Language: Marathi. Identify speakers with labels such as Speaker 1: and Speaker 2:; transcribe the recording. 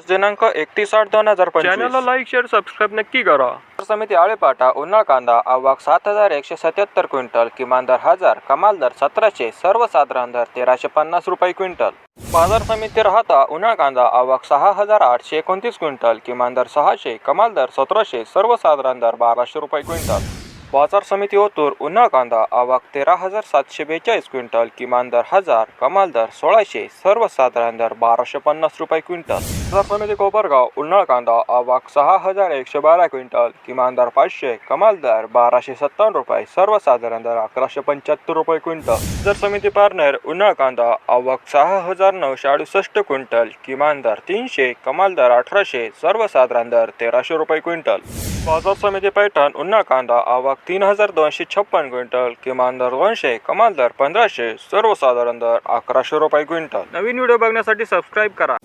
Speaker 1: आज दिनांक एकतीस आठ दोन हजार
Speaker 2: चॅनलला लाईक शेअर सबस्क्राईब नक्की करा.
Speaker 1: समिती आळेपाटा उन्हाळ कांदा आवक सात हजार एकशे सत्याहत्तर क्विंटल किमान दर हजार कमाल दर सतराशे सर्वसाधारण दर तेराशे पन्नास रुपये क्विंटल. बाजार समिती राहता उन्हाळ कांदा आवक सहा हजार आठशे एकोणतीस क्विंटल किमान दर सहाशे कमाल दर सतराशे सर्वसाधारण दर बाराशे रुपये क्विंटल. बाजार समिती ओतूर उन्हाळ कांदा आवक तेरा हजार सातशे बेचाळीस क्विंटल किमान दर हजार कमाल दर सोळाशे सर्वसाधारण दर बाराशे पन्नास रुपये क्विंटल. बाजार समिती कोपरगाव उन्हाळ कांदा आवक सहा हजार एकशे बारा क्विंटल किमान दर पाचशे कमाल दर बाराशे सत्तावन्न रुपये सर्वसाधारण दर अकराशे पंच्याहत्तर रुपये क्विंटल. बाजार समिती पारनेर उन्हाळ कांदा आवक सहा हजार नऊशे अडुसष्ट क्विंटल किमान दर तीनशे कमाल दर अठराशे सर्वसाधारण दर तेराशे रुपये क्विंटल. बाजार समिती पैठण उन्हाळ कांदा आवक तीन हजार दोनशे छप्पन क्विंटल किमान दर दोनशे कमाल दर पंधराशे सर्वसाधारण दर अकराशे रुपये क्विंटल. नवीन व्हिडिओ बघण्यासाठी सबस्क्राईब करा.